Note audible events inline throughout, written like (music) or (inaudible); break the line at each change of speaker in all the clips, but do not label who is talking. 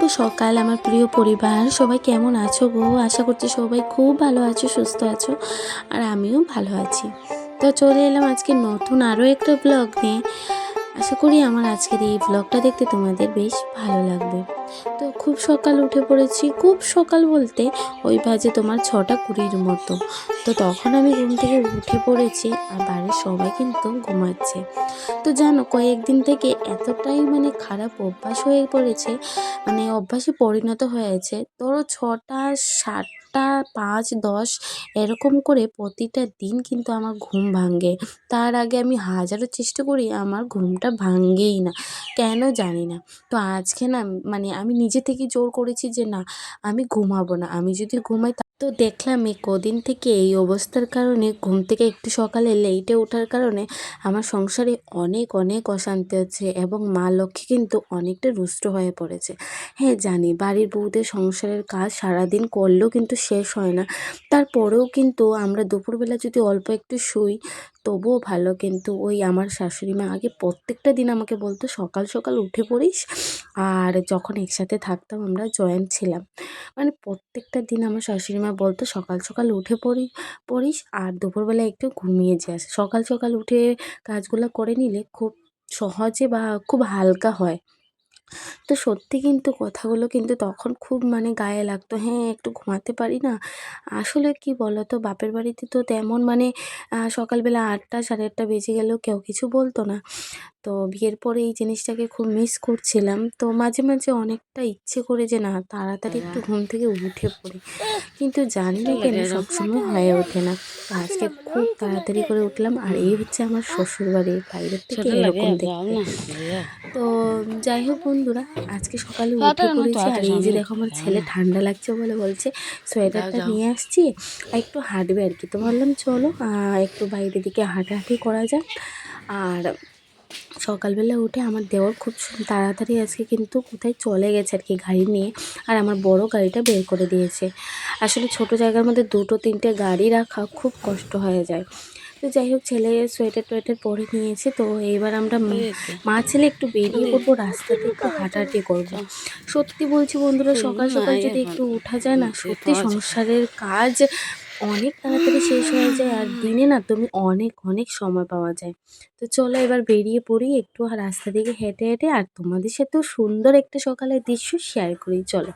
শুভ সকাল আমার প্রিয় পরিবার। সবাই কেমন আছো গো? আশা করছি সবাই খুব ভালো আছো, সুস্থ আছো, আর আমিও ভালো আছি। তো চলে এলাম আজকে নতুন আরও একটা ব্লগ নিয়ে। আশা করি আমার আজকের এই ব্লগটা দেখতে তোমাদের বেশ ভালো লাগবে। তো খুব সকাল উঠে পড়েছি, খুব সকাল বলতে ওই বাজে তোমার ছটা কুড়ির মতো। তো তখন আমি ঘুম থেকে উঠে পড়েছি আর বাড়ির সবাই কিন্তু ঘুমাচ্ছে। তো জানো, কয়েকদিন থেকে এতটাই মানে খারাপ অভ্যাস হয়ে পড়েছে মানে অভ্যাসে পরিণত হয়েছে, ধরো ছটা সাতটা পাঁচ দশ এরকম করে প্রতিটা দিন কিন্তু আমার ঘুম ভাঙ্গে তার আগে আমি হাজারো চেষ্টা করি আমার ঘুমটা ভাঙেই না। কেন জানি না। তো আজকে না মানে আমি নিজে থেকে জোর করেছি যে না, আমি ঘুমাবো না। আমি যদি ঘুমাই তা- দেখলাম এই কদিন থেকে এই অবস্থার কারণে, ঘুম থেকে একটু সকালে লেটে ওঠার কারণে আমার সংসারে অনেক অনেক অশান্তি হচ্ছে এবং মা লক্ষ্মী কিন্তু অনেকটা রুষ্ট হয়ে পড়েছে। হ্যাঁ জানি বাড়ির বউদের সংসারের কাজ সারাদিন করলেও কিন্তু শেষ হয় না। তারপরেও কিন্তু আমরা দুপুরবেলা যদি অল্প একটু শুই তবুও ভালো, কিন্তু ওই আমার শাশুড়ি মা আগে প্রত্যেকটা দিন আমাকে বলতো, সকাল সকাল উঠে পড়িস। আর যখন একসাথে থাকতাম আমরা জয়েন্ট ছিলাম। মানে প্রত্যেকটা দিন আমার শাশুড়ি মা বলতো, সকাল সকাল উঠে পড়ি, পড়িস। আর দুপুরবেলা একটু ঘুমিয়ে যাস সকাল সকাল উঠে কাজগুলো করে নিলে খুব সহজে বা খুব হালকা হয়। তো সত্যি কিন্তু কথাগুলো কিন্তু তখন খুব মানে গায়ে লাগতো হ্যাঁ একটু ঘুমাতে পারি না। আসলে কি বলো তো বাপের বাড়িতে তো তেমন মানে সকালবেলা আটটা, সাড়ে আটটা বেজে গেলেও কেউ কিছু বলতো না। তো বিয়ের পরে এই জিনিসটাকে খুব মিস করছিলাম। তো মাঝে মাঝে অনেকটা ইচ্ছে করে যে না তাড়াতাড়ি একটু ঘুম থেকে উঠে পড়ি। কিন্তু জানি না কেন সবসময় হয়ে ওঠে না। আজকে খুব তাড়াতাড়ি করে উঠলাম আর এই হচ্ছে আমার শ্বশুর বাড়ি বাইরের থেকে এরকম দেখতে। তো যাই হোক বন্ধুরা আজকে সকালে উঠে পড়েছি আর এই যে দেখো আমার ছেলে ঠান্ডা লাগছে বলে বলছে সোয়েটারটা নিয়ে আসছি আর একটু হাঁটবে আর কি। তো বললাম চলো একটু বাইরের দিকে হাঁটাহাঁটি করা যাক। আর সকালবেলা উঠে আমার দেওয়ার খুব তাড়াতাড়ি আজকে কিন্তু কোথায় চলে গেছে আর কি গাড়ি নিয়ে। আর আমার বড় গাড়িটা বের করে দিয়েছে। আসলে ছোট জায়গার মধ্যে দুটো তিনটে গাড়ি রাখা খুব কষ্ট হয়ে যায়। তো যাই হোক ছেলে সোয়েটার টোয়েটার পরে নিয়েছে। তো এইবার আমরা মা- মা ছেলে একটু বেরিয়ে পড়ব রাস্তাতে একটু হাঁটাহাঁটি করব। সত্যি বলছি বন্ধুরা সকাল সকাল যদি একটু উঠা যায় না সত্যি সংসারের কাজ অনেক তাড়াতাড়ি শেষ হয়ে যায় আর দিনে না তুমি অনেক অনেক সময় পাওয়া যায়। তো চলো এবার বেরিয়ে পড়ি একটু রাস্তা দিকে হেঁটে হেঁটে আর তোমাদের সাথেও সুন্দর একটা সকালের দৃশ্য শেয়ার করি, চলো।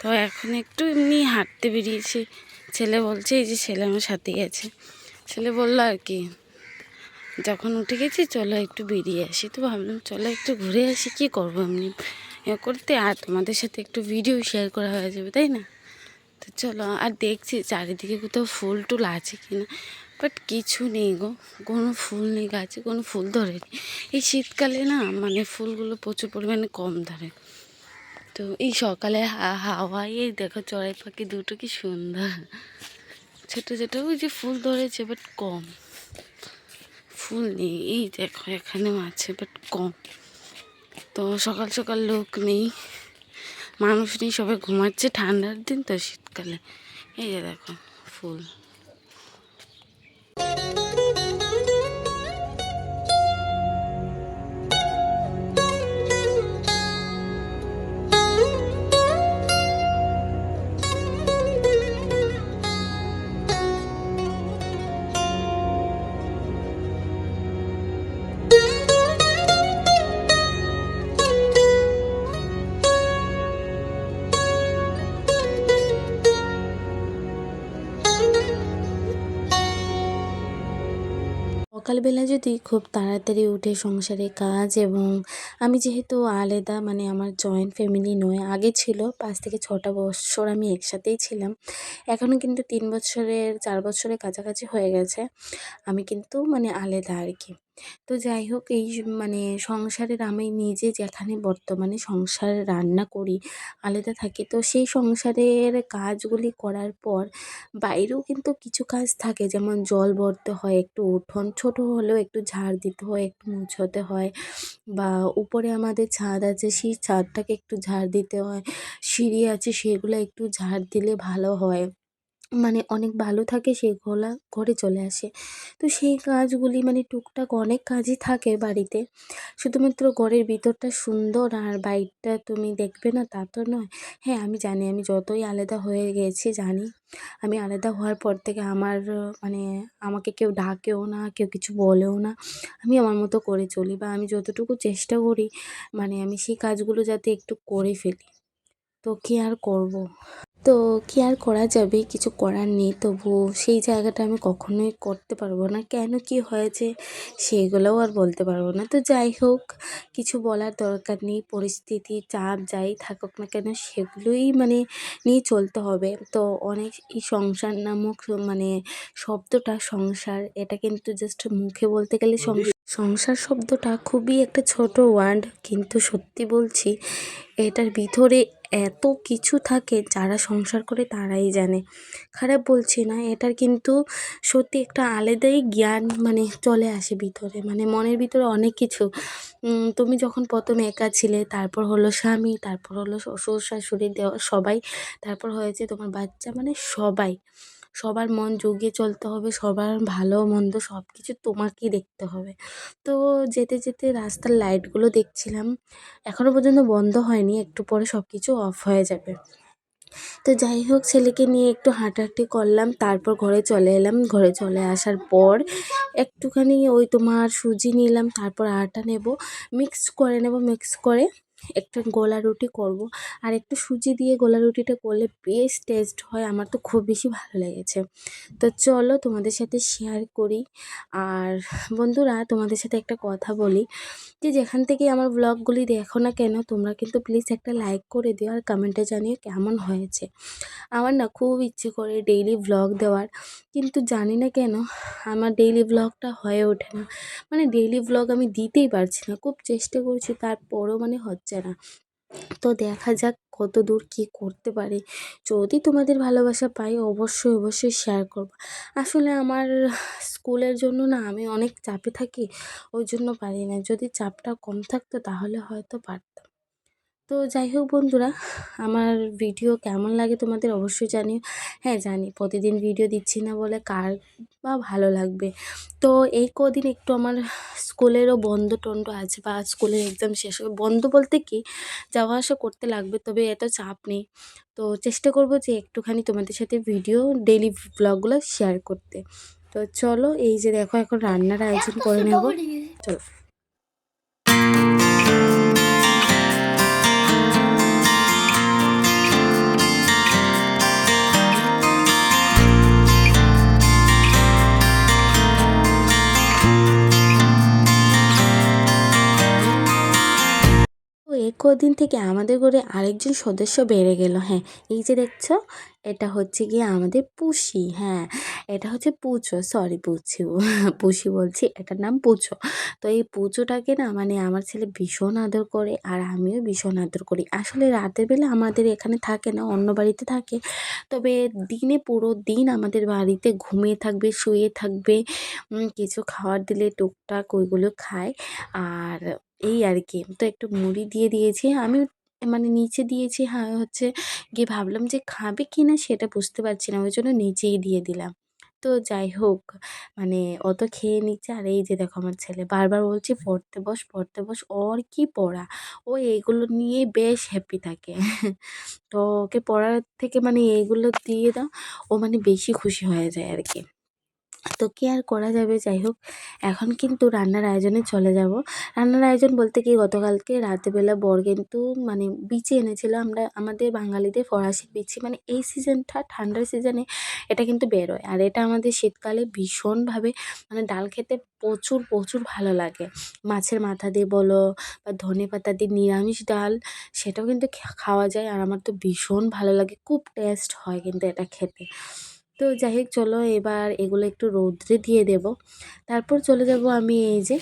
তো এখন একটু এমনি হাঁটতে বেরিয়েছি। ছেলে বলছে, এই যে ছেলে আমার সাথে গেছে। ছেলে বলল, আর কি? যখন উঠে গেছি, চলো একটু বেরিয়ে আসি। তো ভাবলাম, চলো একটু ঘুরে আসি, কি করব এমনি? করতে আর তোমাদের সাথে একটু ভিডিও শেয়ার করা হয়ে যাবে, তাই না? তো চলো, আর দেখছি চারিদিকে কোথাও ফুল টুল আছে কি না বাট কিছু নেই গো, কোনো ফুল নেই গাছে, কোনো ফুল ধরেনি। এই শীতকালে না মানে ফুলগুলো প্রচুর পরিমাণে কম ধরে। তো এই সকালে হাওয়ায়, এই দেখো চড়াই পাখি দুটো কি সুন্দর। ছোটো ছোটো, ওই যে ফুল ধরেছে বাট কম। ফুল নেই, এই দেখো এখানেও আছে বাট কম। তো সকাল সকাল লোক নেই। মানুষ নেই সবাই ঘুমাচ্ছে। ঠান্ডার দিন তো শীতকালে। এই যে দেখো ফুল।
সকালবেলা যদি খুব তাড়াতাড়ি উঠে সংসারে কাজ এবং আমি যেহেতু আলাদা মানে আমার জয়েন্ট ফ্যামিলি নয়, আগে ছিল, পাঁচ থেকে ছটা বছর আমি একসাথেই ছিলাম। এখনও কিন্তু তিন বছরের, চার বছরের কাছাকাছি হয়ে গেছে। আমি কিন্তু মানে আলাদা আর কি। তো যাই হোক, এই মানে সংসারের আমি নিজে যেখানে বর্তমানে সংসার রান্না করি, আলাদা থাকি, তো সেই সংসারের কাজগুলি করার পর বাইরেও কিন্তু কিছু কাজ থাকে। যেমন জল ভরতে হয়, একটু উঠোন ছোট হলেও একটু ঝাড় দিতে হয়, একটু মুছোতে হয় বা উপরে আমাদের ছাদ আছে, সেই ছাদটাকে একটু ঝাড় দিতে হয়, সিঁড়ি আছে, সেগুলো একটু ঝাড় দিলে ভালো হয়। মানে অনেক ভালো থাকে সেই সেগুলা ঘরে চলে আসে। তো সেই কাজগুলি মানে টুকটাক অনেক কাজই থাকে বাড়িতে। শুধুমাত্র ঘরের ভিতরটা সুন্দর আর বাইরটা তুমি দেখবে না তা তো নয়। হ্যাঁ আমি জানি, আমি যতই আলাদা হয়ে গেছি জানি। আমি আলাদা হওয়ার পর থেকে আমার মানে আমাকে কেউ ডাকেও না, কেউ কিছু বলেও না। আমি আমার মতো করে চলি বা আমি যতটুকু চেষ্টা করি মানে আমি সেই কাজগুলো যাতে একটু করে ফেলি। তো কী আর করব? তো কী আর করা যাবে? কিছু করার নেই তবুও। সেই জায়গাটা আমি কখনোই করতে পারব না। কেন কী হয়েছে সেগুলোও আর বলতে পারব না। তো যাই হোক, কিছু বলার দরকার নেই। পরিস্থিতি, চাপ যাই থাকুক না কেন সেগুলোই মানে নিয়ে চলতে হবে। তো অনেক এই সংসার নামক মানে শব্দটা সংসার, এটা কিন্তু জাস্ট মুখে বলতে গেলে সংসার সংসার শব্দটা খুবই একটা ছোট ওয়ার্ড কিন্তু সত্যি বলছি, এটার ভিতরে এত কিছু থাকে যারা সংসার করে তারাই জানে। খারাপ বলছি না, এটার কিন্তু সত্যি একটা আলাদাই জ্ঞান মানে চলে আসে ভিতরে মানে মনের ভিতরে অনেক কিছু। তুমি যখন প্রথম একা ছিলে, তারপর হলো স্বামী, তারপর হলো শ্বশুর, শাশুড়ি দেওয়া সবাই, তারপর হয়েছে তোমার বাচ্চা মানে সবাই। সবার মন জুগিয়ে চলতে হবে, সবার ভালো মন্দ সব কিছু তোমাকেই দেখতে হবে। তো যেতে যেতে রাস্তার লাইটগুলো দেখছিলাম এখনও পর্যন্ত বন্ধ হয়নি, একটু পরে সব কিছু অফ হয়ে যাবে। তো যাই হোক, ছেলেকে নিয়ে একটু হাঁটাহাঁটি করলাম, তারপর ঘরে চলে এলাম। ঘরে চলে আসার পর একটুখানি ওই তোমার সুজি নিলাম, তারপর আটা নেব মিক্স করে নেব মিক্স করে একটা গোলা রুটি করব। আর একটু সুজি দিয়ে গোলা রুটিটা করলে বেশ টেস্ট হয়, আমার তো খুব বেশি ভালো লেগেছে। তো চলো তোমাদের সাথে শেয়ার করি। আর বন্ধুরা, তোমাদের সাথে একটা কথা বলি যে যেখান থেকে আমার ব্লগগুলি দেখো না কেন, তোমরা কিন্তু প্লিজ একটা লাইক করে দিও আর কমেন্টে জানিও কেমন হয়েছে। আমার না খুব ইচ্ছে করে ডেইলি ব্লগ দেওয়ার, কিন্তু জানি না কেন আমার ডেইলি ব্লগটা হয়ে ওঠে না। মানে ডেইলি ব্লগ আমি দিতেই পারছি না, খুব চেষ্টা করছি, তারপরও মানে হচ্ছে না। তো দেখা যাক কত দূর কী করতে পারি। যদি তোমাদের ভালোবাসা পাই, অবশ্যই অবশ্যই শেয়ার করব। আসলে আমার স্কুলের জন্য না আমি অনেক চাপে থাকি, ওই জন্য পারি না যদি চাপটা কম থাকতো তাহলে হয়তো পারতাম। তো যাই হোক বন্ধুরা আমার ভিডিও কেমন লাগে তোমাদের অবশ্যই জানিও। হ্যাঁ জানি প্রতিদিন ভিডিও দিচ্ছি না বলে কার বা ভালো লাগবে। তো এই কদিন একটু আমার স্কুলেরও বন্ধ টন্ধ আছে বা স্কুলের এক্সাম শেষ হবে বন্ধ বলতে কি যাওয়া আসা করতে লাগবে তবে এত চাপ নেই। তো চেষ্টা করব যে একটুখানি তোমাদের সাথে ভিডিও ডেইলি ব্লগগুলো শেয়ার করতে। তো চলো এই যে দেখো এখন রান্নার আয়োজন করে নেব। চলো। কদিন থেকে আমাদের ঘরে আরেকজন সদস্য বেড়ে গেল। হ্যাঁ এই যে দেখছ, এটা হচ্ছে গিয়ে আমাদের পুষি। হ্যাঁ এটা হচ্ছে পুচো সরি পুচু, পুষি বলছি, এটার নাম পুচো তো এই পুচোটাকে না মানে আমার ছেলে ভীষণ আদর করে আর আমিও ভীষণ আদর করি। আসলে রাতের বেলা আমাদের এখানে থাকে না, অন্য বাড়িতে থাকে। তবে দিনে পুরো দিন আমাদের বাড়িতে ঘুমিয়ে থাকবে, শুয়ে থাকবে কিছু খাবার দিলে টুকটাক ওইগুলো খায়। আর এই আর কি তো একটু মুড়ি দিয়ে দিয়েছি। আমি মানে নিচে দিয়েছি হ্যাঁ হচ্ছে গিয়ে ভাবলাম যে খাবে কি না সেটা বুঝতে পারছি না, ওই জন্য নিচেই দিয়ে দিলাম। তো যাই হোক মানে অত খেয়ে নিচ্ছে, আর এই যে দেখো আমার ছেলে, বারবার বলছি পড়তে বস পড়তে বস, ওর কি পড়া? ও এইগুলো নিয়ে বেশ হ্যাপি থাকে। তো ওকে পড়ার থেকে মানে এইগুলো দিয়ে দাও, ও মানে বেশি খুশি হয়ে যায় আর কি তো কি আর করা যাবে? যাই হোক, এখন কিন্তু রান্নার আয়োজনে চলে যাব। রান্নার আয়োজন বলতে কি, গতকালকে রাতেরবেলা বর কিন্তু মানে বিচি এনেছিল। আমরা, আমাদের বাঙালিদের ফরাসির বিচি। মানে এই সিজনটা ঠান্ডার সিজনে এটা কিন্তু বেরোয়। আর এটা আমাদের শীতকালে ভীষণভাবে মানে ডাল খেতে প্রচুর প্রচুর ভালো লাগে। মাছের মাথা দিয়ে বলো বা ধনে পাতা দিয়ে নিরামিষ ডাল, সেটাও কিন্তু খাওয়া যায়। আর আমার তো ভীষণ ভালো লাগে। খুব টেস্ট হয় কিন্তু এটা খেতে। তো যাই হোক, চলো এবার এগুলো একটু রৌদ্রে দিয়ে দেব। তারপর চলে যাব আমি এই যে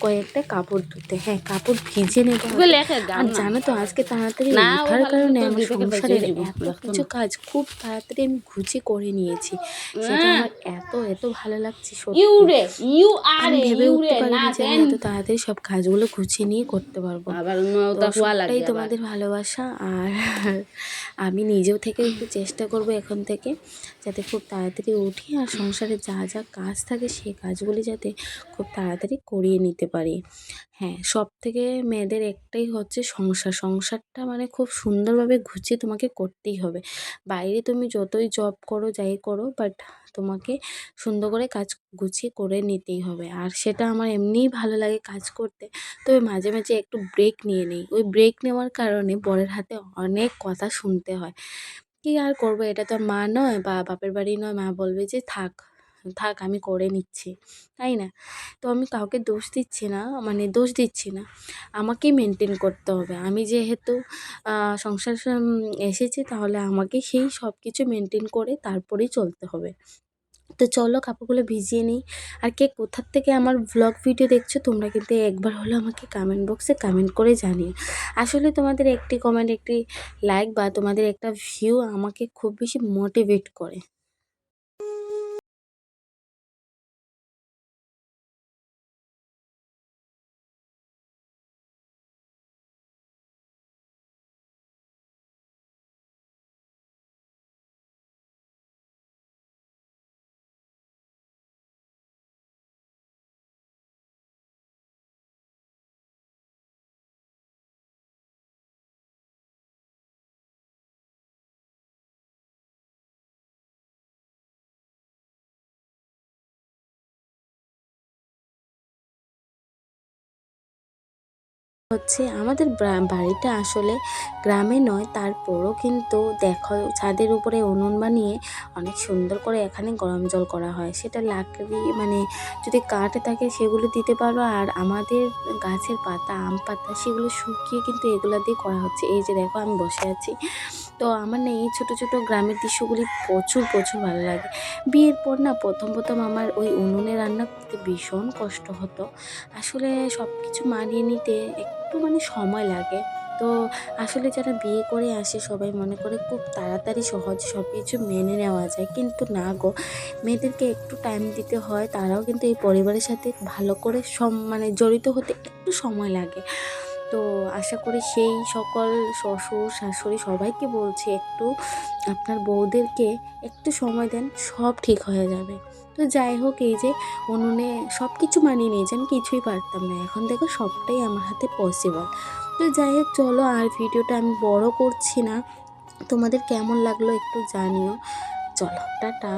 কয়েকটা কাপড় ধুতে। হ্যাঁ কাপড় ভিজে নেব আর জানো তো আজকে তাড়াতাড়ি ওঠার কারণে আমার সংসারের এত কিছু কাজ খুব তাড়াতাড়ি আমি গুছিয়ে করে নিয়েছি। সেটা
হ্যাঁ।
আমার এত এত ভালো লাগছে সত্যি। ভেবে উঠতে
না
পারিনি যে এত তাড়াতাড়ি সব কাজগুলো গুছিয়ে নিয়ে করতে পারব। সবটাই তোমাদের ভালোবাসা আর (laughs) আমি নিজেও থেকে একটু চেষ্টা করব এখন থেকে যাতে খুব তাড়াতাড়ি উঠি আর সংসারে যা যা কাজ থাকে সেই কাজগুলি যাতে খুব তাড়াতাড়ি করিয়ে নিতে পারি। হ্যাঁ সব থেকে মেয়েদের একটাই হচ্ছে সংসার। সংসারটা মানে খুব সুন্দরভাবে গুছিয়ে তোমাকে করতেই হবে। বাইরে তুমি যতই জব করো, যাই করো বাট তোমাকে সুন্দর করে কাজ গুছিয়ে করে নিতেই হবে। আর সেটা আমার এমনিই ভালো লাগে কাজ করতে। তবে মাঝে মাঝে একটু ব্রেক নিয়ে নিই। ওই ব্রেক নেওয়ার কারণে বরের হাতে অনেক কথা শুনতে হয়। কি আর করব? এটা তো মা নয় বা বাপের বাড়ি নয়, মা বলবে যে থাক। থাক, আমি করে নিচ্ছি। তাই না? তো আমি কাউকে দোষ দিচ্ছি না মানে দোষ দিচ্ছি না। আমাকেই মেনটেন করতে হবে। আমি যেহেতু সংসার এসেছি, তাহলে আমাকে সেই সব কিছু মেনটেন করে তারপরেই চলতে হবে। তো চলো, কাপড়গুলো ভিজিয়ে নিই। আর কে কোথার থেকে আমার ভ্লগ ভিডিও দেখছ, তোমরা কিন্তু একবার হলো আমাকে কমেন্ট বক্সে কমেন্ট করে জানিও। আসলে তোমাদের একটি কমেন্ট একটি লাইক বা তোমাদের একটা ভিউ আমাকে খুব বেশি মোটিভেট করে। হচ্ছে আমাদের বাড়িটা আসলে গ্রামে নয়, তারপরও কিন্তু দেখো ছাদের উপরে উনুন বানিয়ে অনেক সুন্দর করে এখানে গরম জল করা হয়। সেটা লাকড়ি মানে যদি কাঠ থাকে সেগুলো দিতে পারো আর আমাদের গাছের পাতা, আম পাতা সেগুলো শুকিয়ে কিন্তু এগুলো দিয়ে করা হচ্ছে। এই যে দেখো আমি বসে আছি। তো আমার না এই ছোটো ছোটো গ্রামের দৃশ্যগুলি প্রচুর প্রচুর ভালো লাগে। বিয়ের পর না প্রথম প্রথম আমার ওই উনুনে রান্না করতে ভীষণ কষ্ট হতো। আসলে সব কিছু মানিয়ে নিতে একটু মানে সময় লাগে। তো আসলে যারা বিয়ে করে আসে সবাই মনে করে খুব তাড়াতাড়ি সহজ সব কিছু মেনে নেওয়া যায়। কিন্তু না গো, মেয়েদেরকে একটু টাইম দিতে হয়, তারাও কিন্তু এই পরিবারের সাথে ভালো করে সম মানে জড়িত হতে একটু সময় লাগে। তো আশা করি সেই সকল শ্বশুর, শাশুড়ি সবাইকে বলছে, একটু আপনার বউদেরকে একটু সময় দেন, সব ঠিক হয়ে যাবে। তো যাই হোক, এই যে উনুনে সব কিছু মানিয়ে নিয়েছি, আমি কিছুই পারতাম না। এখন দেখো সবটাই আমার হাতে পসিবল তো যাই হোক, চলো আর ভিডিওটা আমি বড় করছি না। তোমাদের কেমন লাগল একটু জানিও। চলো, টাটা।